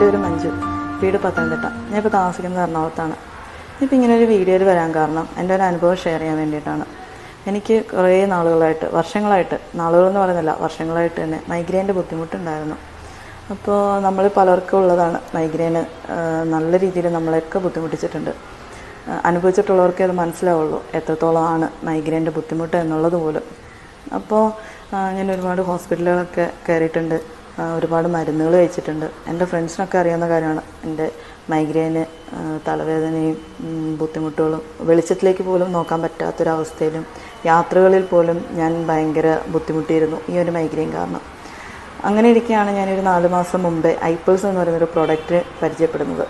എന്റെ ഒരു മഞ്ജു. വീട് പത്തനംതിട്ട. ഞാൻ ഇപ്പോൾ താമസിക്കുന്നത് എറണാകുളത്താണ്. ഇപ്പോൾ ഇങ്ങനെ ഒരു വീഡിയോയിൽ വരാൻ കാരണം എന്റെ ഒരു അനുഭവം ഷെയർ ചെയ്യാൻ വേണ്ടിയിട്ടാണ്. എനിക്ക് കുറേ നാളുകളായിട്ട് വർഷങ്ങളായിട്ട് നാളുകളെന്ന് പറയുന്നില്ല വർഷങ്ങളായിട്ട് തന്നെ മൈഗ്രെയിന്റെ ബുദ്ധിമുട്ടുണ്ടായിരുന്നു. അപ്പോൾ നമ്മൾ പലർക്കും ഉള്ളതാണ് മൈഗ്രെയിന് നല്ല രീതിയിൽ നമ്മളെയൊക്കെ ബുദ്ധിമുട്ടിച്ചിട്ടുണ്ട്. അനുഭവിച്ചിട്ടുള്ളവർക്കേ അത് മനസ്സിലാവുള്ളൂ എത്രത്തോളമാണ് മൈഗ്രെയിന്റെ ബുദ്ധിമുട്ട് എന്നുള്ളത് പോലും. അപ്പോൾ ഞാൻ ഒരുപാട് ഹോസ്പിറ്റലുകളൊക്കെ കയറിയിട്ടുണ്ട്. ഒരുപാട് മരുന്നുകൾ കഴിച്ചിട്ടുണ്ട്. എന്റെ ഫ്രണ്ട്സിനൊക്കെ അറിയാവുന്ന കാര്യമാണ്. എന്റെ മൈഗ്രെയിന് തലവേദനയും ബുദ്ധിമുട്ടുകളും വെളിച്ചത്തിലേക്ക് പോലും നോക്കാൻ പറ്റാത്തൊരവസ്ഥയിലും യാത്രകളിൽ പോലും ഞാൻ ഭയങ്കര ബുദ്ധിമുട്ടിയിരുന്നു ഈ ഒരു മൈഗ്രെയിൻ കാരണം. അങ്ങനെ ഇരിക്കുകയാണ് ഞാനൊരു നാല് മാസം മുമ്പേ ഐപ്പിൾസ് എന്ന് പറയുന്നൊരു പ്രോഡക്റ്റ് പരിചയപ്പെടുന്നത്.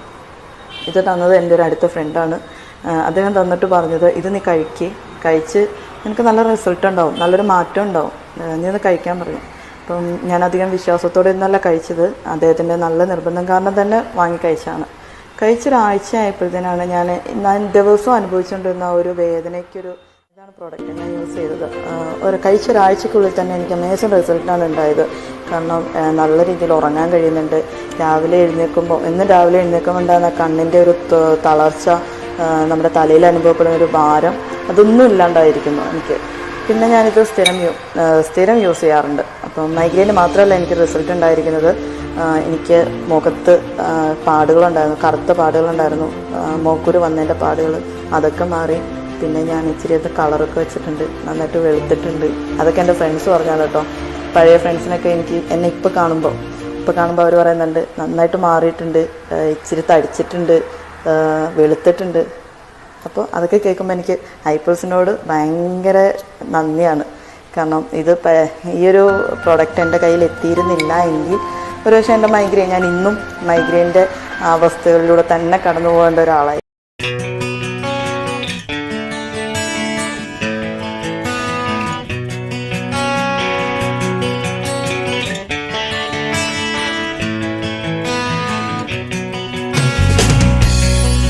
ഇത് തന്നത് എന്റെ ഒരു അടുത്ത ഫ്രണ്ടാണ്. അദ്ദേഹം തന്നിട്ട് പറഞ്ഞത് ഇത് നീ കഴിക്കേ. കഴിച്ച് നിനക്ക് നല്ല റിസൾട്ട് ഉണ്ടാവും നല്ലൊരു മാറ്റം ഉണ്ടാവും. നീ ഒന്ന് കഴിക്കാൻ പറഞ്ഞു അപ്പം ഞാൻ അധികം വിശ്വാസത്തോടെ ഇന്നല്ല കഴിച്ചത്. അദ്ദേഹത്തിന്റെ നല്ല നിർബന്ധം കാരണം തന്നെ വാങ്ങി കഴിച്ചാണ് കഴിച്ചൊരാഴ്ച ആയപ്പോഴത്തേനാണ് ഞാൻ ഞാൻ ദിവസവും അനുഭവിച്ചുകൊണ്ടിരുന്ന ഒരു വേദനയ്ക്കൊരു ഇതാണ് പ്രോഡക്റ്റ് ഞാൻ യൂസ് ചെയ്തത്. ഒരു കഴിച്ചൊരാഴ്ചക്കുള്ളിൽ തന്നെ എനിക്ക് അമേസിങ് റിസൾട്ടാണ് ഉണ്ടായത്. കാരണം നല്ല രീതിയിൽ ഉറങ്ങാൻ കഴിയുന്നുണ്ട്. രാവിലെ എഴുന്നേൽക്കുമ്പോൾ എന്നും രാവിലെ എഴുന്നേൽക്കുമ്പോൾ ഉണ്ടാകുന്ന കണ്ണിന്റെ ഒരു തളർച്ച നമ്മുടെ തലയിൽ അനുഭവപ്പെടുന്ന ഒരു ഭാരം അതൊന്നും ഇല്ലാണ്ടായിരിക്കുന്നു എനിക്ക്. പിന്നെ ഞാനിത് സ്ഥിരം സ്ഥിരം യൂസ് ചെയ്യാറുണ്ട്. അപ്പം മൈഗ്രെയിന് മാത്രമല്ല എനിക്ക് റിസൾട്ട് ഉണ്ടായിരിക്കുന്നത് എനിക്ക് മുഖത്ത് പാടുകളുണ്ടായിരുന്നു കറുത്ത പാടുകളുണ്ടായിരുന്നു. മോക്കൂര് വന്നതിന്റെ പാടുകൾ അതൊക്കെ മാറി. പിന്നെ ഞാൻ ഇച്ചിരി അത് കളറൊക്കെ വെച്ചിട്ടുണ്ട് നന്നായിട്ട് വെളുത്തിട്ടുണ്ട്. അതൊക്കെ എന്റെ ഫ്രണ്ട്സ് പറഞ്ഞാൽ കേട്ടോ. പഴയ ഫ്രണ്ട്സിനൊക്കെ എനിക്ക് എന്നെ ഇപ്പോൾ കാണുമ്പോൾ ഇപ്പോൾ കാണുമ്പോൾ അവർ പറയുന്നുണ്ട് നന്നായിട്ട് മാറിയിട്ടുണ്ട് ഇച്ചിരി തടിച്ചിട്ടുണ്ട് വെളുത്തിട്ടുണ്ട്. അപ്പോൾ അതൊക്കെ കേൾക്കുമ്പോൾ എനിക്ക് ഐപ്പിൾസിനോട് ഭയങ്കര നന്ദിയാണ്. കാരണം ഇത് ഈ ഒരു പ്രോഡക്റ്റ് എന്റെ കയ്യിൽ എത്തിയിരുന്നില്ല എങ്കിൽ ഒരു പക്ഷേ എന്റെ മൈഗ്രെയിൻ ഞാൻ ഇന്നും മൈഗ്രെയിന്റെ അവസ്ഥകളിലൂടെ തന്നെ കടന്നു പോകേണ്ട ഒരാളായി.